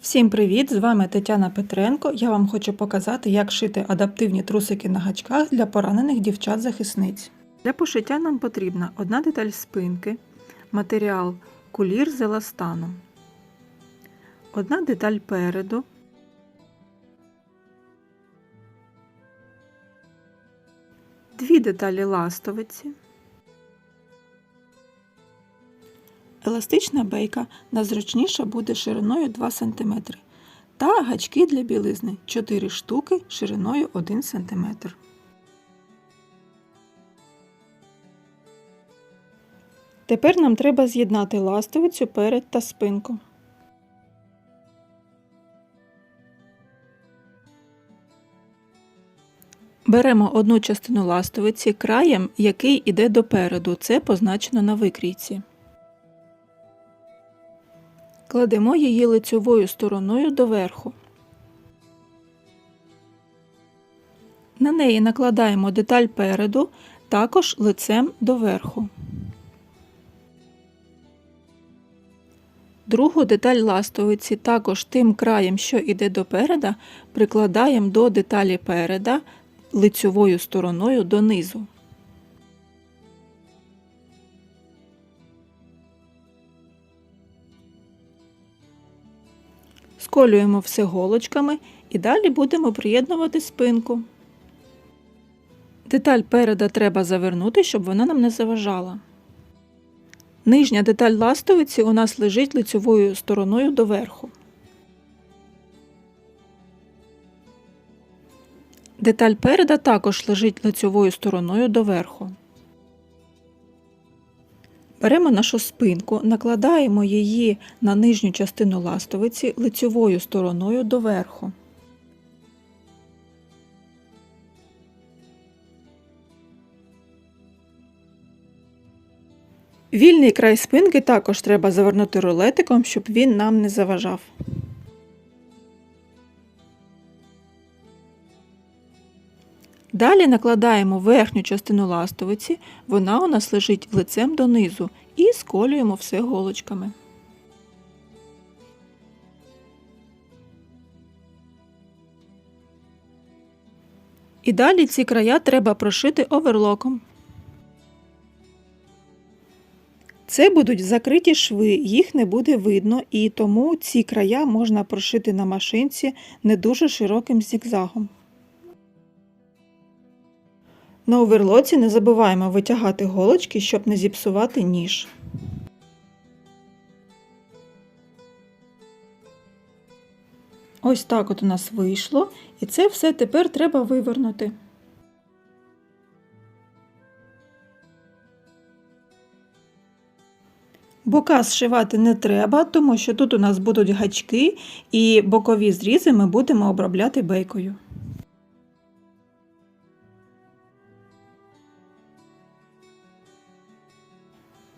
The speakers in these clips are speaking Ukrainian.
Всім привіт! З вами Тетяна Петренко. Я вам хочу показати, як шити адаптивні трусики на гачках для поранених дівчат-захисниць. Для пошиття нам потрібна одна деталь спинки, матеріал кулір з еластаном, одна деталь переду, дві деталі ластовиці, Еластична бейка найзручніша буде шириною 2 см та гачки для білизни 4 штуки шириною 1 см. Тепер нам треба з'єднати ластовицю перед та спинку. Беремо одну частину ластовиці краєм, який іде допереду. Це позначено на викрійці. Кладемо її лицьовою стороною доверху. На неї накладаємо деталь переду, також лицем доверху. Другу деталь ластовиці також тим краєм, що йде допереда, прикладаємо до деталі переда лицьовою стороною донизу. Сколюємо все голочками і далі будемо приєднувати спинку. Деталь переда треба завернути, щоб вона нам не заважала. Нижня деталь ластовиці у нас лежить лицьовою стороною доверху. Деталь переда також лежить лицьовою стороною доверху. Беремо нашу спинку, накладаємо її на нижню частину ластовиці лицьовою стороною доверху. Вільний край спинки також треба завернути рулетиком, щоб він нам не заважав. Далі накладаємо верхню частину ластовиці, вона у нас лежить лицем донизу, і сколюємо все голочками. І далі ці края треба прошити оверлоком. Це будуть закриті шви, їх не буде видно, і тому ці края можна прошити на машинці не дуже широким зігзагом. На оверлоці не забуваємо витягати голочки, щоб не зіпсувати ніж. Ось так от у нас вийшло, і це все тепер треба вивернути. Бока зшивати не треба, тому що тут у нас будуть гачки, і бокові зрізи ми будемо обробляти бейкою.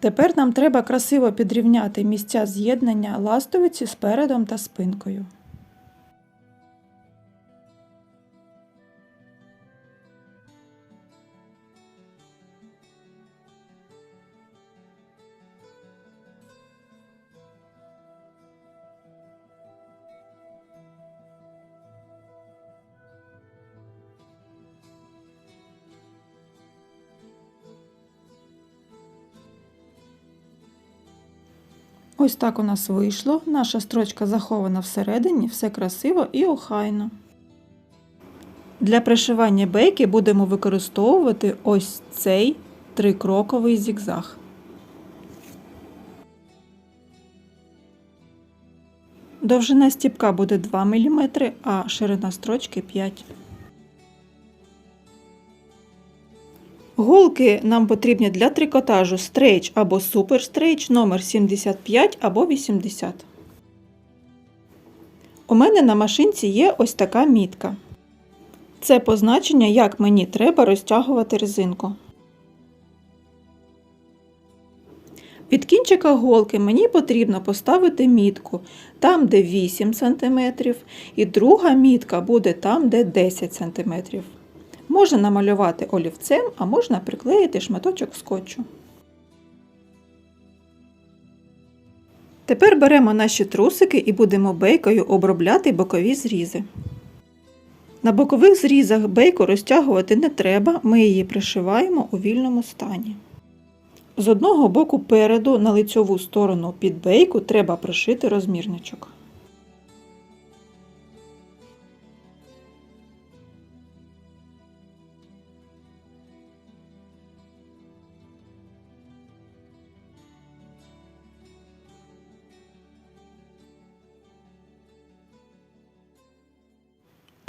Тепер нам треба красиво підрівняти місця з'єднання ластовиці з передом та спинкою. Ось так у нас вийшло. Наша строчка захована всередині, все красиво і охайно. Для пришивання бейки будемо використовувати ось цей трикроковий зігзаг. Довжина стіпка буде 2 мм, а ширина строчки 5 мм. Голки нам потрібні для трикотажу стрейч або суперстрейч номер 75 або 80. У мене на машинці є ось така мітка. Це позначення, як мені треба розтягувати резинку. Від кінчика голки мені потрібно поставити мітку там, де 8 см, і друга мітка буде там, де 10 см. Можна намалювати олівцем, а можна приклеїти шматочок скотчу. Тепер беремо наші трусики і будемо бейкою обробляти бокові зрізи. На бокових зрізах бейку розтягувати не треба, ми її пришиваємо у вільному стані. З одного боку переду на лицьову сторону під бейку треба пришити розмірничок.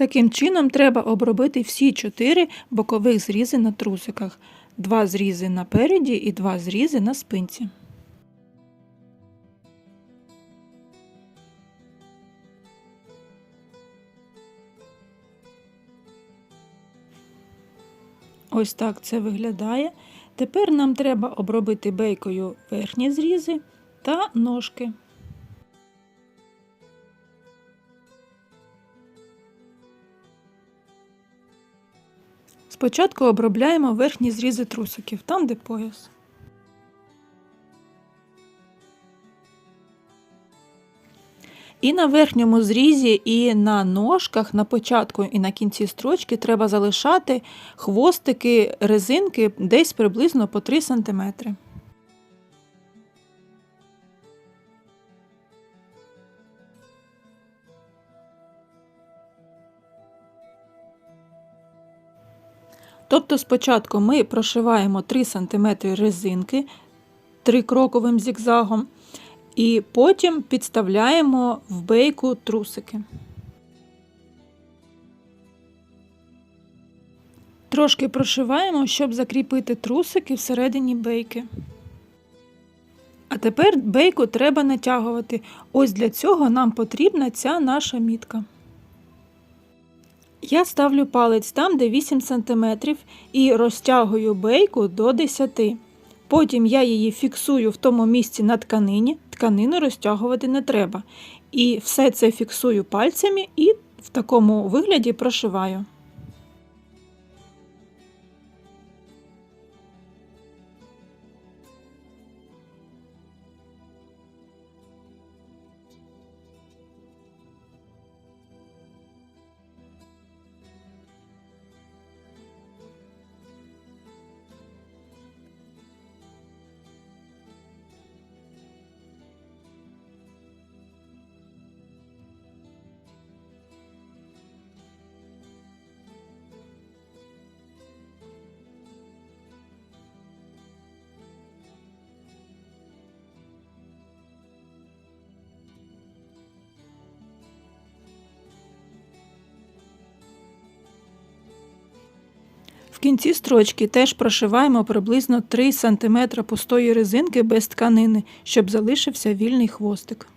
Таким чином треба обробити всі чотири бокових зрізи на трусиках, два зрізи напереді і два зрізи на спинці. Ось так це виглядає. Тепер нам треба обробити бейкою верхні зрізи та ножки. Спочатку обробляємо верхні зрізи трусиків, там де пояс. І на верхньому зрізі, і на ножках, на початку і на кінці строчки треба залишати хвостики резинки десь приблизно по 3 см. Тобто спочатку ми прошиваємо 3 см резинки трикроковим зігзагом, і потім підставляємо в бейку трусики. Трошки прошиваємо, щоб закріпити трусики всередині бейки. А тепер бейку треба натягувати. Ось для цього нам потрібна ця наша мітка. Я ставлю палець там, де 8 см, і розтягую бейку до 10 Потім я її фіксую в тому місці на тканині, тканину розтягувати не треба. І все це фіксую пальцями і в такому вигляді прошиваю. Кінці строчки теж прошиваємо приблизно 3 см пустої резинки без тканини, щоб залишився вільний хвостик.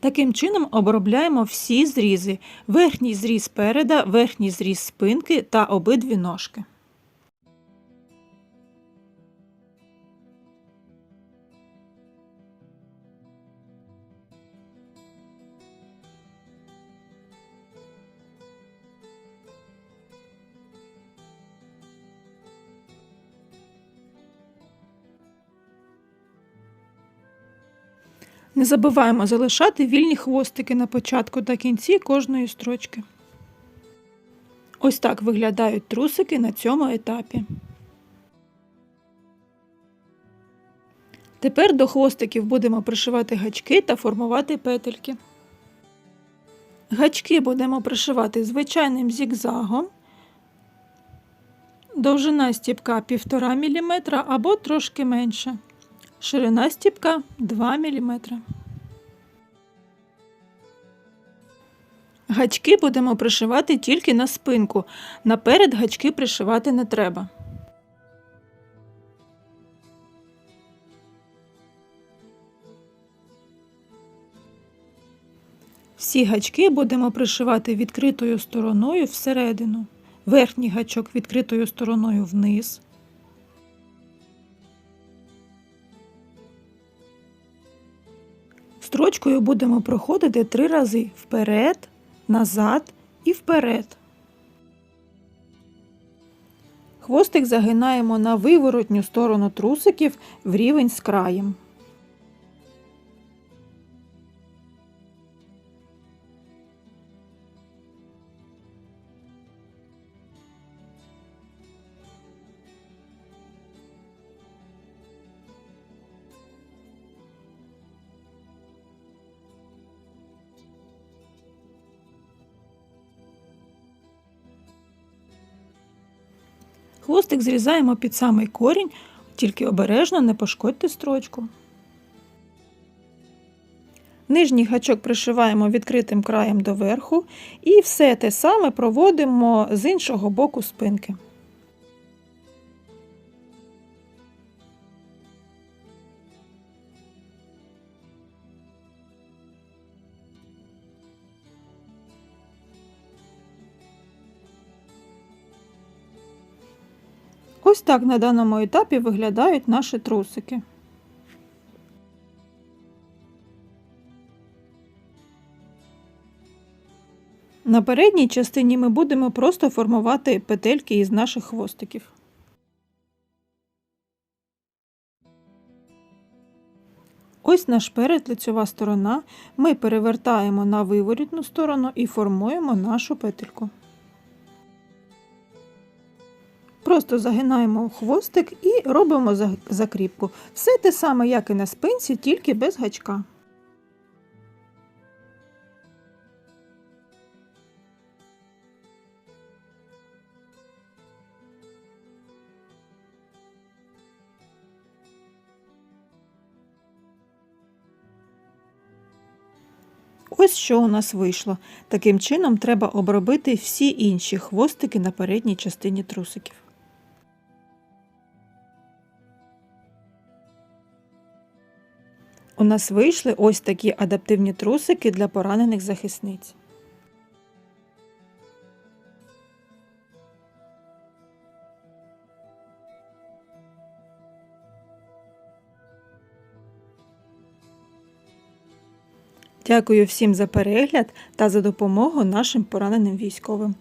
Таким чином обробляємо всі зрізи: верхній зріз переда, верхній зріз спинки та обидві ножки. Не забуваємо залишати вільні хвостики на початку та кінці кожної строчки. Ось так виглядають трусики на цьому етапі. Тепер до хвостиків будемо пришивати гачки та формувати петельки. Гачки будемо пришивати звичайним зігзагом. Довжина стіпка 1,5 мм або трошки менше. Ширина стіпка 2 мм. Гачки будемо пришивати тільки на спинку. Наперед гачки пришивати не треба. Всі гачки будемо пришивати відкритою стороною всередину. Верхній гачок відкритою стороною вниз. Строчкою будемо проходити три рази вперед, назад і вперед. Хвостик загинаємо на виворотню сторону трусиків в рівень з краєм. Хвостик зрізаємо під самий корінь, тільки обережно не пошкодьте строчку. Нижній гачок пришиваємо відкритим краєм до верху і все те саме проводимо з іншого боку спинки. Ось так на даному етапі виглядають наші трусики. На передній частині ми будемо просто формувати петельки із наших хвостиків. Ось наш перед лицьова сторона. Ми перевертаємо на виворітну сторону і формуємо нашу петельку. Просто загинаємо хвостик і робимо закріпку. Все те саме, як і на спинці, тільки без гачка. Ось що у нас вийшло. Таким чином треба обробити всі інші хвостики на передній частині трусиків. Нас вийшли ось такі адаптивні трусики для поранених захисниць. Дякую всім за перегляд та за допомогу нашим пораненим військовим.